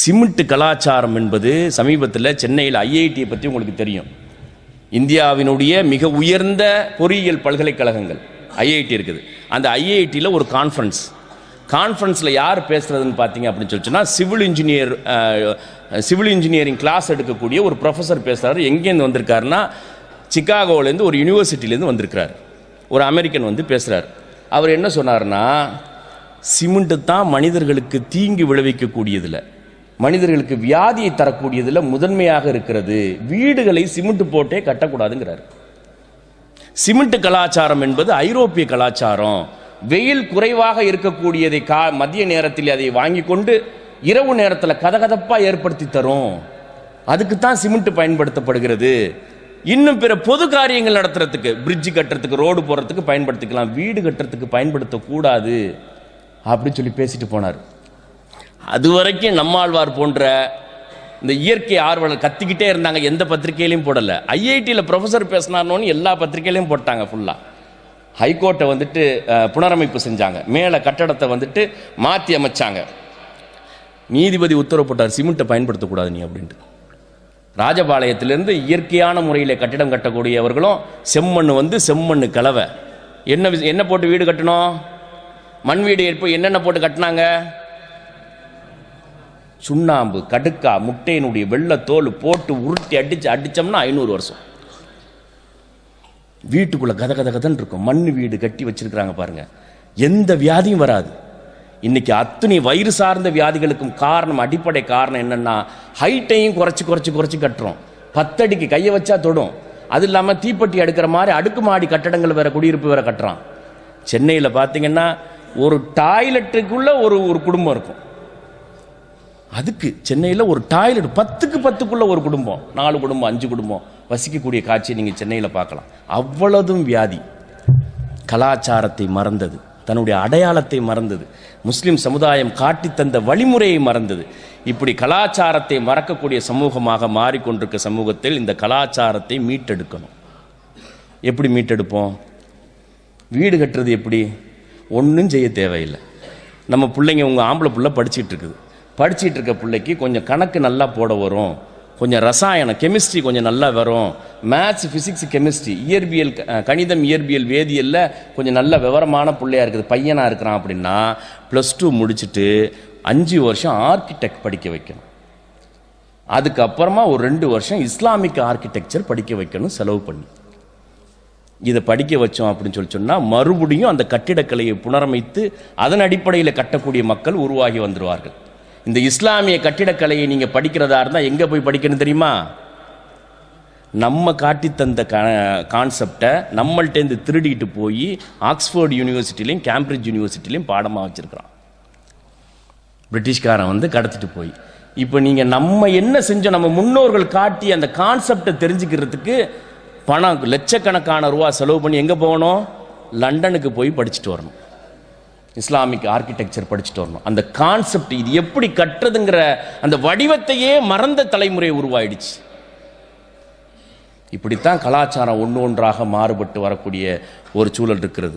Cement கலாச்சாரம் என்பது சமீபத்தில் சென்னையில் ஐஐடியை பற்றி உங்களுக்கு தெரியும். இந்தியாவினுடைய மிக உயர்ந்த பொறியியல் பல்கலைக்கழகங்கள் ஐஐடி இருக்குது. அந்த ஐஐடியில் ஒரு கான்ஃபரன்ஸ் கான்ஃபரன்ஸில் யார் பேசுகிறதுன்னு பார்த்தீங்க அப்படின்னு சொல்லிச்சுன்னா civil engineer civil engineering class எடுக்கக்கூடிய ஒரு ப்ரொஃபஸர் பேசுகிறாரு எங்கேருந்து வந்திருக்காருன்னா சிக்காகோலேருந்து ஒரு யூனிவர்சிட்டிலேருந்து வந்திருக்கிறார். ஒரு அமெரிக்கன் வந்து பேசுகிறார் அவர் என்ன சொன்னார்னா சிமெண்ட்டு தான் மனிதர்களுக்கு தீங்கு விளைவிக்கக்கூடியதில்லை. மனிதர்களுக்கு வியாதியை தரக்கூடியதில் முதன்மையாக இருக்கிறது. வீடுகளை சிமெண்ட் போட்டே கட்டக்கூடாதுங்கிறார். சிமெண்ட் கலாச்சாரம் என்பது ஐரோப்பிய கலாச்சாரம். வெயில் குறைவாக இருக்கக்கூடியதை கா மதிய நேரத்தில் அதை வாங்கி கொண்டு இரவு நேரத்தில் கதகதப்பாக ஏற்படுத்தி தரும். அதுக்கு தான் சிமெண்ட் பயன்படுத்தப்படுகிறது. இன்னும் பிற பொது காரியங்கள் நடத்துறதுக்கு பிரிட்ஜ் கட்டுறதுக்கு ரோடு போடுறதுக்கு பயன்படுத்திக்கலாம். வீடு கட்டுறதுக்கு பயன்படுத்தக்கூடாது. அப்படின்னு சொல்லி பேசிட்டு போனார். அது வரைக்கும் நம்மாழ்வார் போன்ற இந்த இயற்கை ஆர்வலர் கத்திக்கிட்டே இருந்தாங்க எந்த பத்திரிகையிலையும் போடலை. ஐஐடியில் ப்ரொஃபஸர் பேசினார்னு எல்லா பத்திரிகையிலையும் போட்டாங்க ஃபுல்லாக ஹைகோர்ட்டை வந்துட்டு புனரமைப்பு செஞ்சாங்க. மேலே கட்டடத்தை வந்துட்டு மாற்றி அமைச்சாங்க. நீதிபதி உத்தரவு போட்டார் சிமெண்ட்டை பயன்படுத்தக்கூடாது நீ அப்படின்ட்டு. ராஜபாளையத்திலேருந்து இயற்கையான முறையில் கட்டிடம் கட்டக்கூடியவர்களும் செம்மண் வந்து செம்மண் கலவை. என்ன வி- என்ன போட்டு வீடு கட்டணும்? மண் வீடு எப்போ என்னென்ன போட்டு கட்டினாங்க? சுண்ணாம்பு கடுக்கா முட்டையினுடைய வெள்ளத்தோல் போட்டு உருட்டி அடிச்சு அடிச்சோம்னா ஐநூறு வருஷம். வீட்டுக்குள்ள கத கத கதன்னு இருக்கும். மண் வீடு கட்டி வச்சிருக்கிறாங்க பாருங்க. எந்த வியாதியும் வராது. இன்னைக்கு அத்தனை வயிறு சார்ந்த வியாதிகளுக்கும் காரணம் அடிப்படை காரணம் என்னன்னா ஹைட்டையும் குறைச்சி குறைச்சி குறைச்சி கட்டுறோம். பத்தடிக்கு கையை வச்சா தொடும். அது இல்லாமல் தீப்பெட்டி அடுக்கிற மாதிரி அடுக்குமாடி கட்டடங்கள் வேற குடியிருப்பு வேற கட்டுறான் சென்னையில் பார்த்தீங்கன்னா ஒரு டாய்லெட்டுக்குள்ள ஒரு ஒரு குடும்பம் இருக்கும். அதுக்கு சென்னையில் ஒரு டாய்லெட் பத்துக்கு பத்துக்குள்ள ஒரு குடும்பம் நாலு குடும்பம் அஞ்சு குடும்பம் வசிக்கக்கூடிய காட்சியை நீங்கள் சென்னையில் பார்க்கலாம். அவ்வளதும் வியாதி. கலாச்சாரத்தை மறந்தது. தன்னுடைய அடையாளத்தை மறந்தது. முஸ்லிம் சமுதாயம் காட்டி தந்த வழிமுறையை மறந்தது. இப்படி கலாச்சாரத்தை மறக்கக்கூடிய சமூகமாக மாறிக்கொண்டிருக்க சமூகத்தில் இந்த கலாச்சாரத்தை மீட்டெடுக்கணும். எப்படி மீட்டெடுப்போம்? வீடு கட்டுறது எப்படி? ஒன்றும் செய்ய தேவையில்லை. நம்ம பிள்ளைங்க உங்கள் ஆம்பளை பிள்ளை படிச்சுட்டு இருக்குது. படிச்சிட்டு இருக்க பிள்ளைக்கு கொஞ்சம் கணக்கு நல்லா போட வரும். கொஞ்சம் ரசாயனம் கெமிஸ்ட்ரி கொஞ்சம் நல்லா வரும். மேத்ஸ் ஃபிசிக்ஸ் கெமிஸ்ட்ரி இயற்பியல் கணிதம் இயற்பியல் வேதியியலில் கொஞ்சம் நல்ல விவரமான பிள்ளையாக இருக்குது பையனாக இருக்கிறான் அப்படின்னா ப்ளஸ் டூ முடிச்சுட்டு அஞ்சு வருஷம் ஆர்கிடெக்ட் படிக்க வைக்கணும். அதுக்கப்புறமா ஒரு ரெண்டு வருஷம் இஸ்லாமிக் ஆர்கிடெக்சர் படிக்க வைக்கணும் செலவு பண்ணி. இதை படிக்க வச்சோம் அப்படின்னு சொல்லி சொன்னால் மறுபடியும் அந்த கட்டிடக்கலையை புனரமைத்து அதன் அடிப்படையில் கட்டக்கூடிய மக்கள் உருவாகி வந்துடுவார்கள் இந்த இஸ்லாமிய கட்டிடக்கலையை நீங்கள் படிக்கிறதா இருந்தால் எங்கே போய் படிக்கணும் தெரியுமா? நம்ம காட்டி தந்த கான்செப்டை நம்மள்ட்டேருந்து திருடிட்டு போய் ஆக்ஸ்ஃபோர்டு யூனிவர்சிட்டிலையும் கேம்பிரிட்ஜ் யூனிவர்சிட்டிலையும் பாடமாக வச்சுருக்கிறான். பிரிட்டிஷ்காரன் வந்து கடத்திட்டு போய். இப்போ நீங்கள் நம்ம என்ன செஞ்சோம்? நம்ம முன்னோர்கள் காட்டி அந்த கான்செப்டை தெரிஞ்சுக்கிறதுக்கு பணம் லட்சக்கணக்கான ரூபா செலவு பண்ணி எங்கே போகணும்? லண்டனுக்கு போய் படிச்சுட்டு வரணும். இஸ்லாமிக் ஆர்கிடெக்சர் படிச்சுட்டு வரணும். அந்த கான்செப்ட் இது எப்படி கட்டுறதுங்கிற அந்த வடிவத்தையே மறந்த தலைமுறை உருவாயிடுச்சு. இப்படித்தான் கலாச்சாரம் ஒன்று ஒன்றாக மாறுபட்டு வரக்கூடிய ஒரு சூழல் இருக்கிறது.